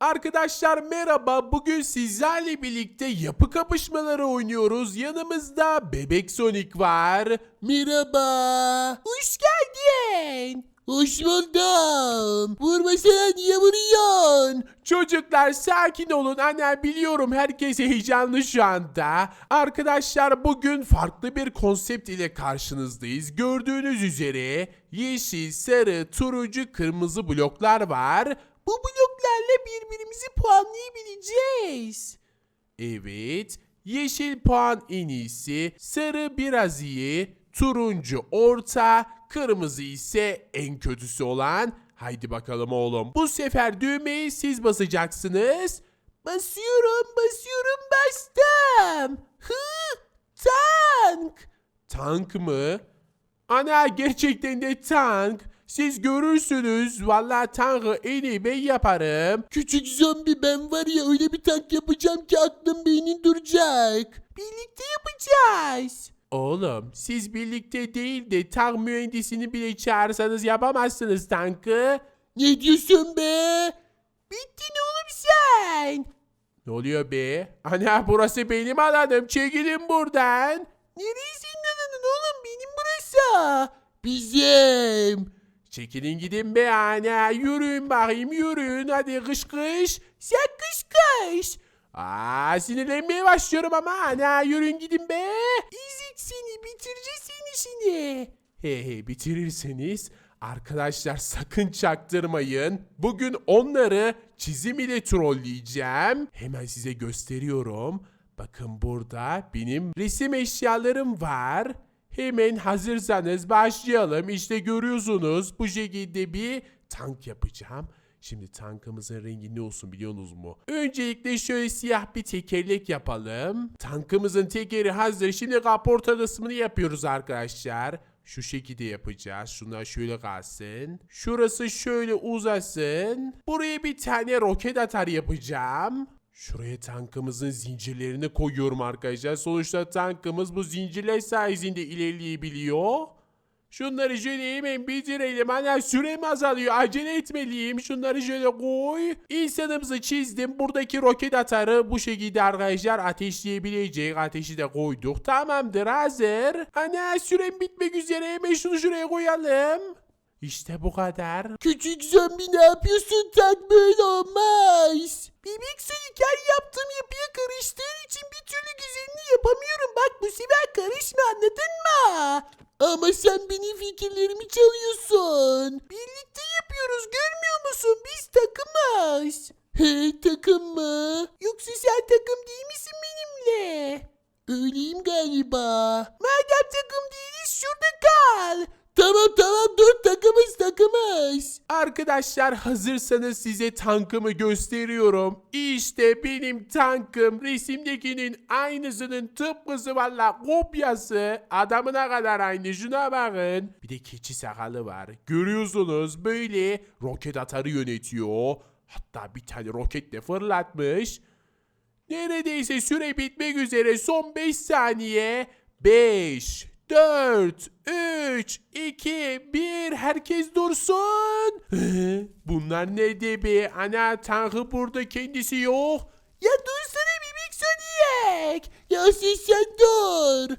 Arkadaşlar merhaba. Bugün sizlerle birlikte yapı kapışmaları oynuyoruz. Yanımızda Bebek Sonic var. Merhaba. Hoş geldin. Hoş buldum. Vurmasana niye vuruyorsun? Çocuklar sakin olun. Anne biliyorum herkes heyecanlı şu anda. Arkadaşlar bugün farklı bir konsept ile karşınızdayız. Gördüğünüz üzere yeşil, sarı, turuncu, kırmızı bloklar var. Bu bloklarla birbirimizi puanlayabileceğiz. Evet. Yeşil puan en iyisi, sarı biraz iyi, turuncu orta, kırmızı ise en kötüsü olan. Haydi bakalım oğlum. Bu sefer düğmeyi siz basacaksınız. Basıyorum, basıyorum, bastım. Hı, tank. Tank mı? Ana gerçekten de tank. Siz görürsünüz. Vallahi tankı en iyi ben yaparım. Küçük zombi ben var ya öyle bir tank yapacağım ki aklım beynin duracak. Birlikte yapacağız. Oğlum siz birlikte değil de tank mühendisini bile çağırsanız yapamazsınız tankı. Ne diyorsun be? Bittin oğlum sen. Ne oluyor be? Ana burası benim alanım. Çekilin buradan. Nereye senin alanın oğlum? Benim burası. Bizim. Çekilin gidin be ana. Yürüyün bakayım yürüyün. Hadi kış kış. Sen kış kış. Aa sinirlenmeye başlıyorum ama ana. Yürüyün gidin be. İzik seni bitireceğiz işini. He he bitirirseniz Arkadaşlar sakın çaktırmayın. Bugün onları çizim ile trolleyeceğim. Hemen size gösteriyorum. Bakın burada benim resim eşyalarım var. Hemen hazırsanız başlayalım. İşte görüyorsunuz bu şekilde bir tank yapacağım. Şimdi tankımızın rengi ne olsun biliyorsunuz mu? Öncelikle şöyle siyah bir tekerlek yapalım. Tankımızın tekeri hazır. Şimdi kaporta kısmını yapıyoruz arkadaşlar. Şu şekilde yapacağız. Şunlar şöyle kalsın. Şurası şöyle uzasın. Buraya bir tane roket atar yapacağım. Şuraya tankımızın zincirlerini koyuyorum arkadaşlar. Sonuçta tankımız bu zincirler sayesinde ilerleyebiliyor. Şunları şöyle hemen bitirelim. Ana sürem azalıyor. Acele etmeliyim. Şunları şöyle koy. İnsanımızı çizdim. Buradaki roket atarı bu şekilde arkadaşlar ateşleyebilecek. Ateşi de koyduk. Tamamdır hazır. Ana sürem bitmek üzere. Hemen şunu şuraya koyalım. İşte bu kadar. Küçük zombi ne yapıyorsun tak böyle olmaz. Bebek Sonic her yaptığım yapıya karıştığın için bir türlü güzelini yapamıyorum. Bak bu sefer karışma anladın mı? Ama sen benim fikirlerimi çalıyorsun. Birlikte yapıyoruz görmüyor musun? Biz takımız. He takım mı? Yoksa sen takım değil misin benimle? Öyleyim galiba. Madem takım değiliz şurada kal. Tamam tamam dur takımız takımız. Arkadaşlar hazırsanız size tankımı gösteriyorum. İşte benim tankım resimdekinin aynısının tıpkısı valla kopyası. Adamına kadar aynı şuna bakın. Bir de keçi sakalı var. Görüyorsunuz böyle roket atarı yönetiyor. Hatta bir tane roket de fırlatmış. Neredeyse süre bitmek üzere son 5 saniye. 5, 4, 3, 2, 1 herkes dursun. Bunlar ne be? Ana tankı burada kendisi yok. Ya dursana bebek Sonic. Ya siz sen dur.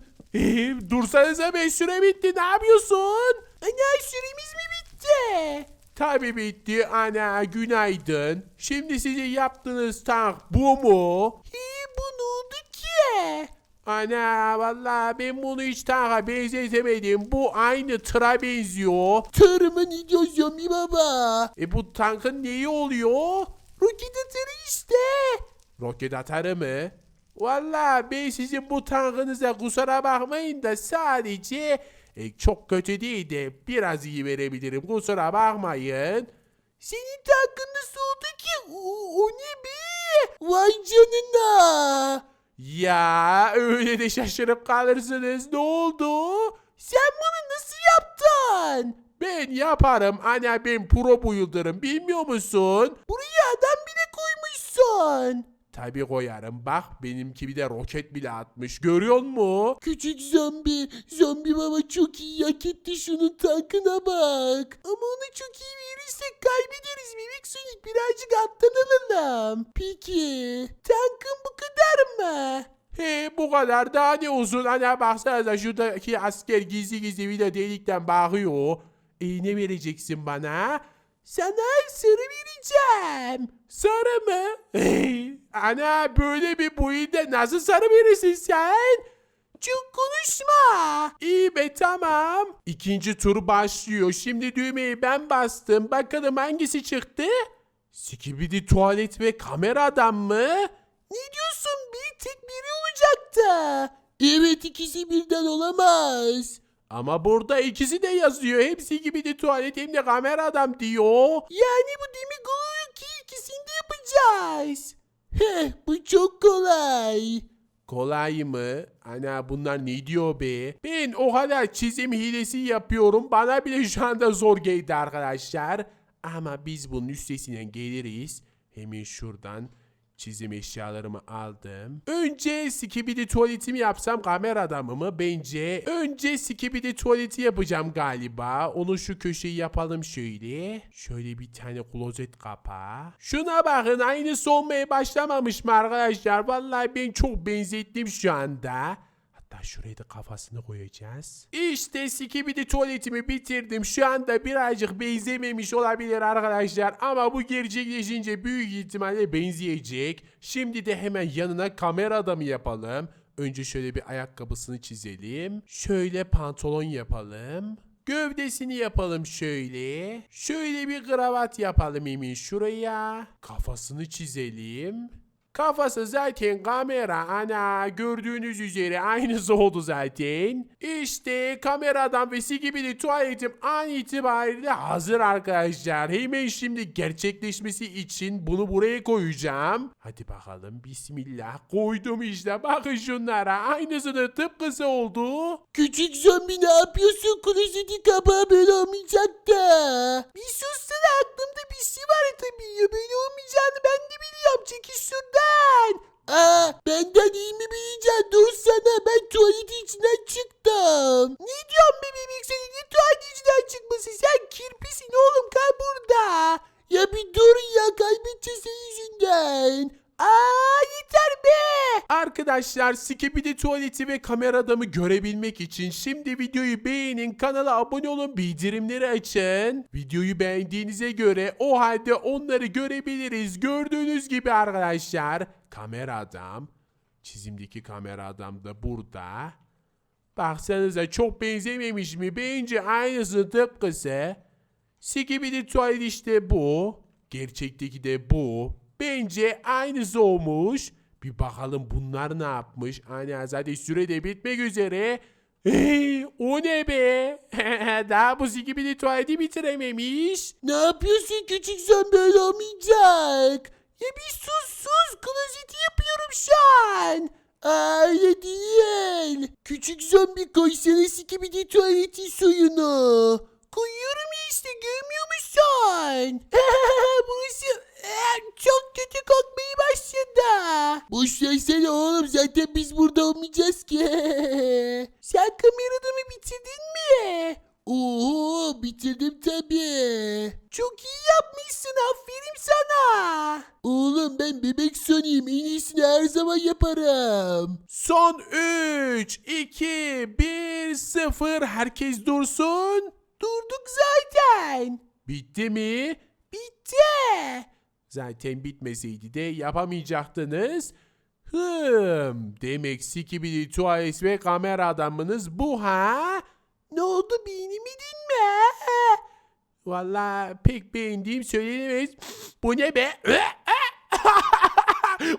Dursanıza be süre bitti ne yapıyorsun? Ana süremiz mi bitti? Tabi bitti ana günaydın. Şimdi sizin yaptığınız tank bu mu? He bu ne oldu ki? Ana vallahi ben bunu hiç tanka benzetemedim. Bu aynı tıra benziyor. Tır mı ne diyorsun bir baba? E bu tankın neyi oluyor? Roket atarı işte. Roket atarı mı? Vallahi ben sizin bu tankınıza kusura bakmayın da sadece e, çok kötü değil de biraz iyi verebilirim. Kusura bakmayın. Senin tankın nasıl oldu ki? O, o ne be? Vay canına. Ya öyle de şaşırıp kalırsınız. Ne oldu? Sen bunu nasıl yaptın? Ben yaparım. Ana ben pro builder'ım. Bilmiyor musun? Buraya adam bile koymuşsun. Tabii koyarım. Bak benimki bir de roket bile atmış. Görüyor musun? Küçük zombi. Zombi baba çok iyi hak etti şunun tankına bak. Ama ona çok iyi verirsek kaybederiz Sonic. Birazcık alttan alalım. Peki. Tankın bu kadar mı? He bu kadar daha ne uzun. Ana baksanıza şuradaki asker gizli gizli de delikten bakıyor. E ne vereceksin bana? Sana sarı vereceğim. Sarı mı? Ana böyle bir boyunda nasıl sarı verirsin sen? Çok konuşma. İyi be tamam. İkinci tur başlıyor. Şimdi düğmeyi ben bastım. Bakalım hangisi çıktı? Skibidi tuvalet ve kamera adam mı? Ne diyorsun? Bir tek biri olacaktı. Evet ikisi birden olamaz. Ama burada ikisi de yazıyor. Hepsi gibi de tuvalet hem de kamera adam diyor. Yani bu demek oluyor ki ikisini de yapacağız. Heh bu çok kolay. Kolay mı? Ana bunlar ne diyor be? Ben o kadar çizim hilesi yapıyorum. Bana bile şu anda zor geldi arkadaşlar. Ama biz bunun üstesinden geliriz. Hemen şuradan çizim eşyalarımı aldım. Önce skibidi tuvaletimi yapsam kamera adamı mı? Bence önce skibidi tuvaleti yapacağım galiba. Onu şu köşeyi yapalım şöyle. Şöyle bir tane klozet kapağı. Şuna bakın aynısı olmaya başlamamış mı arkadaşlar? Vallahi ben çok benzettim şu anda. Hatta şuraya da kafasını koyacağız. İşte skibidi tuvaletimi bitirdim. Şu anda birazcık benzememiş olabilir arkadaşlar. Ama bu gerçekleşince büyük ihtimalle benzeyecek. Şimdi de hemen yanına kamera adamı yapalım. Önce şöyle bir ayakkabısını çizelim. Şöyle pantolon yapalım. Gövdesini yapalım şöyle. Şöyle bir kravat yapalım emin şuraya. Kafasını çizelim. Kafası zaten kamera ana gördüğünüz üzere aynısı oldu zaten. İşte kameradan ve gibi tuvaletim an itibariyle hazır arkadaşlar. Hemen şimdi gerçekleşmesi için bunu buraya koyacağım. Hadi bakalım bismillah koydum işte bakın şunlara aynısını tıpkısı oldu. Küçük zombi ne yapıyorsun? Klozeti kapağı böyle olmayacaktı. Bir sussana aklımda bir şey var tabii ya. Böyle olmayacağını ben de biliyorum. Çekil şuradan. Aa, benden iyi mi bileceksin? Dur sana ben tuvaletin içinden çıktım. Ne diyorsun be bebek sen? Ne tuvaletin içinden çıkması? Sen kirpisin oğlum kal burada. Ya bir dur ya kaybedeceğiz yüzünden. Aa yeter be. Arkadaşlar Skibidi tuvaleti ve kamera adamı görebilmek için şimdi videoyu beğenin, kanala abone olun, bildirimleri açın. Videoyu beğendiğinize göre o halde onları görebiliriz. Gördüğünüz gibi arkadaşlar kamera adam, çizimdeki kamera adam da burada. Baksanıza çok benzememiş mi? Bence aynısı tıpkısı. Skibidi tuvalet işte bu. Gerçekteki de bu. Bence aynısı olmuş. Bir bakalım bunlar ne yapmış. Ana zaten süre de bitmek üzere. Hey, o ne be? Daha bu Skibidi tuvaleti bitirememiş. Ne yapıyorsun küçük zombi böyle olmayacak. Ya bir sus sus klozeti yapıyorum şu an. Öyle değil. Küçük zombi koysana sikibidi tuvaletin suyunu. Koyuyorum işte görmüyor musun? Burası çok kötü kokmaya başladı. Boş versene oğlum zaten biz burada olmayacağız ki. Sen kamerada mı bitirdin mi? Oo bitirdim tabii. Çok iyi yapmışsın aferin sana. Oğlum ben bebek sonuyum en iyisini her zaman yaparım. Son 3, 2, 1, 0. Herkes dursun. Durduk zaten. Bitti mi? Bitti. Zaten bitmeseydi de yapamayacaktınız. Hım, demek Skibidi tuvalet ve kamera adamınız bu ha? Ne oldu beğenemedin mi? Valla pek beğendiğim söylenemez. Bu ne be?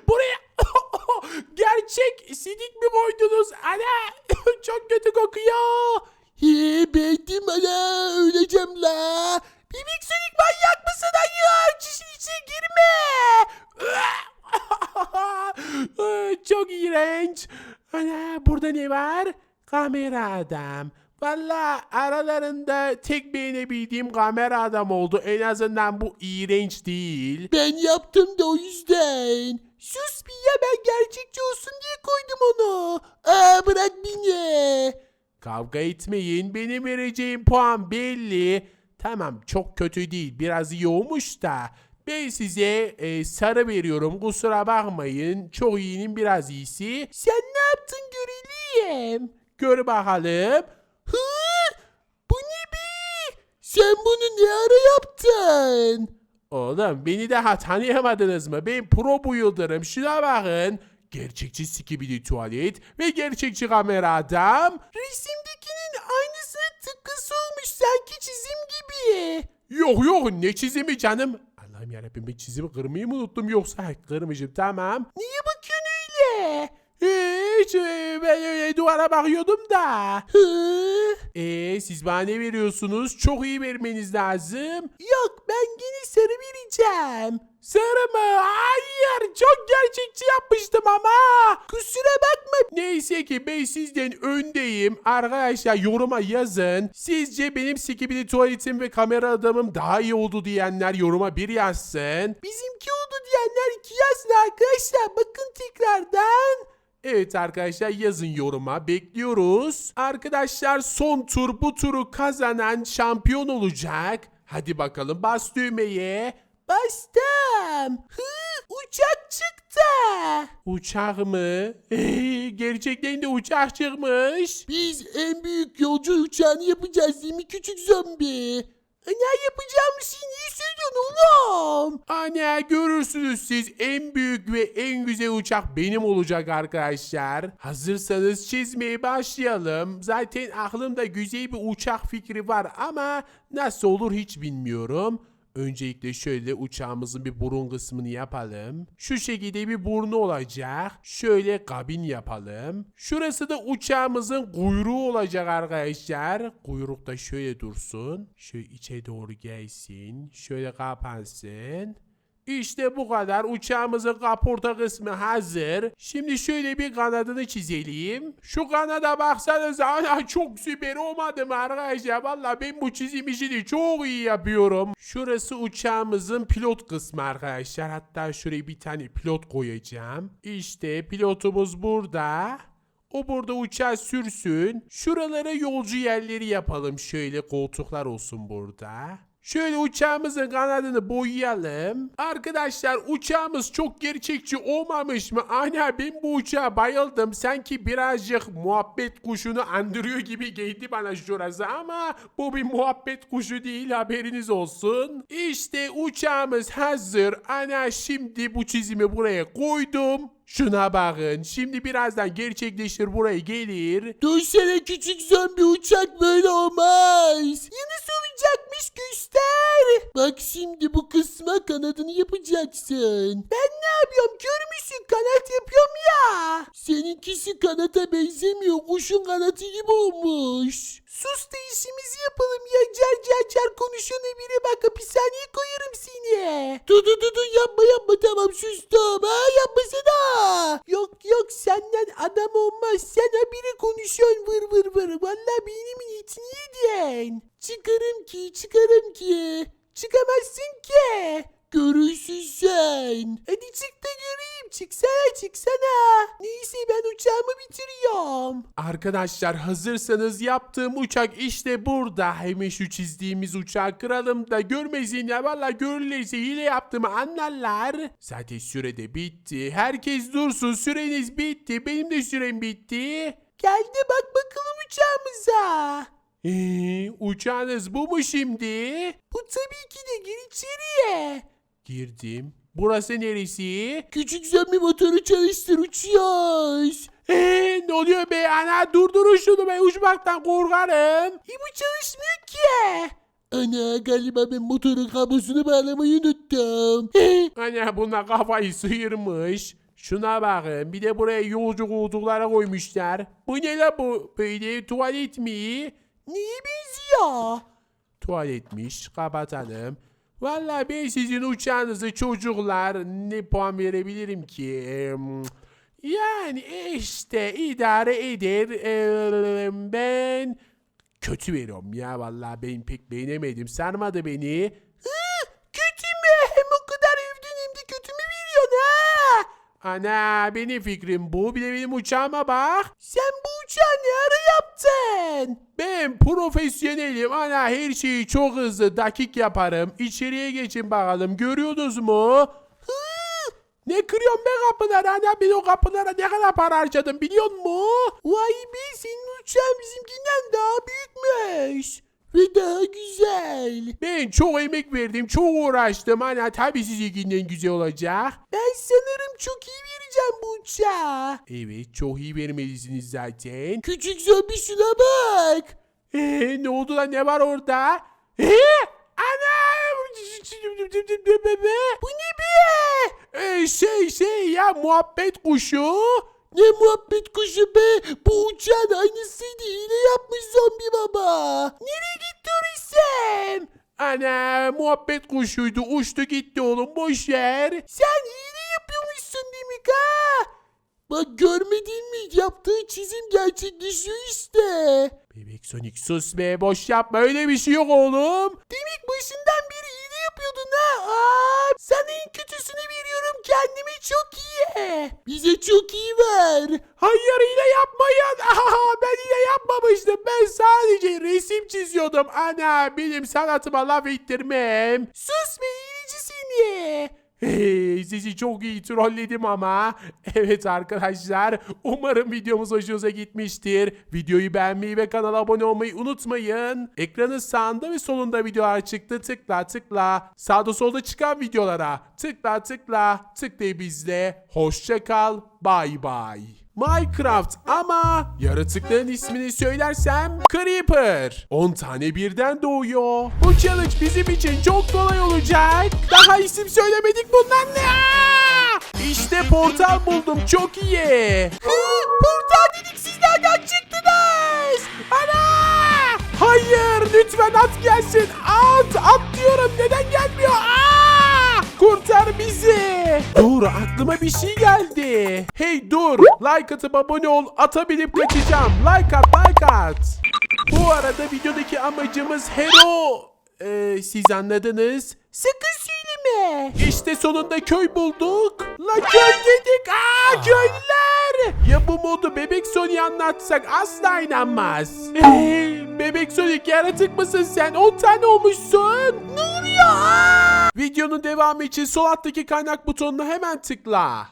Buraya gerçek sidik mi koydunuz? Ana çok kötü kokuyor. He beğendim ana öleceğim la. Bebek Sonic manyak mısın? Hayır çişin içine girme. çok iğrenç. Ana burada ne var? Kamera adam. Valla aralarında tek beğenebildiğim kamera adam oldu. En azından bu iğrenç değil. Ben yaptım da o yüzden. Sus bir ya ben gerçekçi olsun diye koydum onu. Aa bırak beni. Kavga etmeyin. Benim vereceğim puan belli. Tamam çok kötü değil. Biraz iyi olmuş da. Ben size e, sarı veriyorum. Kusura bakmayın. Çok iyinin biraz iyisi. Sen ne yaptın göreliyim. Gör bakalım. Hı? Bu ne be? Sen bunu ne ara yaptın? Oğlum beni daha tanıyamadınız mı? Ben pro bu yıldırım. Şuna bakın. Gerçekçi skibidi tuvalet ve gerçekçi kamera adam. Resimdekinin aynısına tıpkısı olmuş sanki çizim. Yok yok ne çizimi canım. Allah'ım yarabbim ben çizimi kırmayı mı unuttum yoksa kırmışım tamam. Niye bakıyorsun öyle? Hiç ben öyle duvara bakıyordum da. Eee siz bana ne veriyorsunuz? Çok iyi vermeniz lazım. Yok ben gene sarı vereceğim. Sarı mı? Hayır çok gerçekçi yapmıştım ama. Kusura bakma. Neyse ki ben sizden öndeyim. Arkadaşlar yoruma yazın. Sizce benim sikibili tuvaletim ve kamera adamım daha iyi oldu diyenler yoruma bir yazsın. Bizimki oldu diyenler iki yazsın arkadaşlar. Bakın tekrardan. Evet arkadaşlar yazın yoruma bekliyoruz. Arkadaşlar son tur bu turu kazanan şampiyon olacak. Hadi bakalım bas düğmeye. Bastım. Hı, uçak çıktı. Uçak mı? Gerçekten de uçak çıkmış. Biz en büyük yolcu uçağını yapacağız değil mi küçük zombi? Ne yapacağımızı niye söylüyorsun oğlum? Ana görürsünüz siz en büyük ve en güzel uçak benim olacak arkadaşlar. Hazırsanız çizmeye başlayalım. Zaten aklımda güzel bir uçak fikri var ama nasıl olur hiç bilmiyorum. Öncelikle şöyle uçağımızın bir burun kısmını yapalım. Şu şekilde bir burnu olacak. Şöyle kabin yapalım. Şurası da uçağımızın kuyruğu olacak arkadaşlar. Kuyruk da şöyle dursun. Şöyle içe doğru gelsin. Şöyle kapansın. İşte bu kadar. Uçağımızın kaporta kısmı hazır. Şimdi şöyle bir kanadını çizelim. Şu kanada baksanıza. Ana çok süper olmadı mı arkadaşlar? Valla ben bu çizim işini çok iyi yapıyorum. Şurası uçağımızın pilot kısmı arkadaşlar. Hatta şuraya bir tane pilot koyacağım. İşte pilotumuz burada. O burada uçağı sürsün. Şuralara yolcu yerleri yapalım. Şöyle koltuklar olsun burada. Şöyle uçağımızın kanadını boyayalım. Arkadaşlar uçağımız çok gerçekçi olmamış mı? Ana ben bu uçağa bayıldım. Sanki birazcık muhabbet kuşunu andırıyor gibi geldi bana şurası ama bu bir muhabbet kuşu değil haberiniz olsun. İşte uçağımız hazır. Ana şimdi bu çizimi buraya koydum. Şuna bakın. Şimdi birazdan gerçekleşir buraya gelir. Duysana küçük zombi uçak böyle olmaz. Nasıl olacakmış göster. Bak şimdi bu kısma kanadını yapacaksın. Ben ne yapıyorum kör müsün kanat yapıyorum ya. Seninkisi kanata benzemiyor kuşun kanatı gibi olmuş. Sus da işimizi yapalım ya car car car konuşan biri bak hapishaneye koyarım seni. Dur dur dur dur yapma yapma tamam sustum ha yapmasana. Yok yok senden adam olmaz sen habire konuşuyorsun vır vır vır. Valla beynimin etini yedin. Çıkarım ki çıkarım ki. Çıkamazsın ki. Görürsün sen. Hadi çık da göreyim. Çıksana çıksana. Neyse ben uçağımı bitiriyorum. Arkadaşlar hazırsanız yaptığım uçak işte burada. Hemen şu çizdiğimiz uçağı kıralım da görmesinler. Valla görürlerse hile yaptığımı anlarlar. Zaten süre de bitti. Herkes dursun süreniz bitti. Benim de sürem bitti. Gel de bak bakalım uçağımıza. Ee, uçağınız bu mu şimdi? Bu tabii ki de gir içeriye. Girdim. Burası neresi? Küçük zombi motoru çalıştır uçuyoruz. Ee, ne oluyor be ana durdurun şunu ben uçmaktan korkarım. E bu çalışmıyor ki. Ana galiba ben motorun kablosunu bağlamayı unuttum. Ana buna kafayı sıyırmış. Şuna bakın bir de buraya yolcu koltuklara koymuşlar. Bu ne la bu? Böyle tuvalet mi? Niye benziyor? Tuvaletmiş kapatalım. Vallahi ben sizin uçağınızı çocuklar ne puan verebilirim ki? Yani işte idare eder. Ben kötü veriyorum ya vallahi ben pek beğenemedim. Sarmadı beni. Ana benim fikrim bu. Bir de benim uçağıma bak. Sen bu uçağı ne ara yaptın? Ben profesyonelim. Ana her şeyi çok hızlı dakik yaparım. İçeriye geçin bakalım. Görüyorsunuz mu? Ne kırıyorum be kapıları? Ana ben o kapılara ne kadar para harcadım biliyor musun? Vay be senin uçağın bizimkinden daha büyükmüş. Ve daha güzel. Ben çok emek verdim, çok uğraştım. Ana tabii sizinkinden güzel olacak. Ben sanırım çok iyi vereceğim bu uçağı. Evet, çok iyi vermelisiniz zaten. Küçük zombi şuna bak. Ee, ne oldu lan? Ne var orada? Ee, ana! Bu ne be? Ee, şey şey ya muhabbet kuşu. Ne muhabbet kuşu be? Bu uçağın aynısıydı. Hile yapmış zombi baba. Nereye resim? Ana muhabbet kuşuydu. Uçtu gitti oğlum boş ver. Sen hile yapıyormuşsun değil mi ka? Bak görmedin mi? Yaptığı çizim gerçekleşiyor işte. Bebek Sonic sus be boş yapma öyle bir şey yok oğlum. Demek başından beri hile yapıyordun ha. Aa, sana en kötüsünü veriyorum. Kendime çok iyi. Bize çok iyi ver. Hayır hile yapmayın. Aha, ben hile yapmamıştım. Ben sadece resim çiziyordum. Ana benim sanatıma laf ettirmem. Sus be hileci seni. Hey, sizi çok iyi trolledim ama. Evet arkadaşlar, umarım videomuz hoşunuza gitmiştir. Videoyu beğenmeyi ve kanala abone olmayı unutmayın. Ekranın sağında ve solunda videolar çıktı. Tıkla tıkla. Sağda solda çıkan videolara tıkla tıkla. Tıklayıp izle. Hoşça kal. Bay bay. Minecraft ama yaratıkların ismini söylersem Creeper. 10 tane birden doğuyor. Bu challenge bizim için çok kolay olacak. Daha isim söylemedik bunlar ne? İşte portal buldum çok iyi. Portal dedik siz nereden çıktınız? Ana! Hayır lütfen at gelsin. At at diyorum neden gelmiyor? Aa! Bizi. Dur aklıma bir şey geldi. Hey dur like atıp abone ol ata binip kaçacağım. Like at like at. Bu arada videodaki amacımız hero. Ee, siz anladınız. Sakın söyleme. İşte sonunda köy bulduk. La köy dedik. Aa köylüler. Ya bu modu Bebek Sony anlatsak asla inanmaz. Ee, Bebek Sonic yaratık mısın sen? 10 tane olmuşsun. Ne oluyor? Videonun devamı için sol alttaki kaynak butonuna hemen tıkla.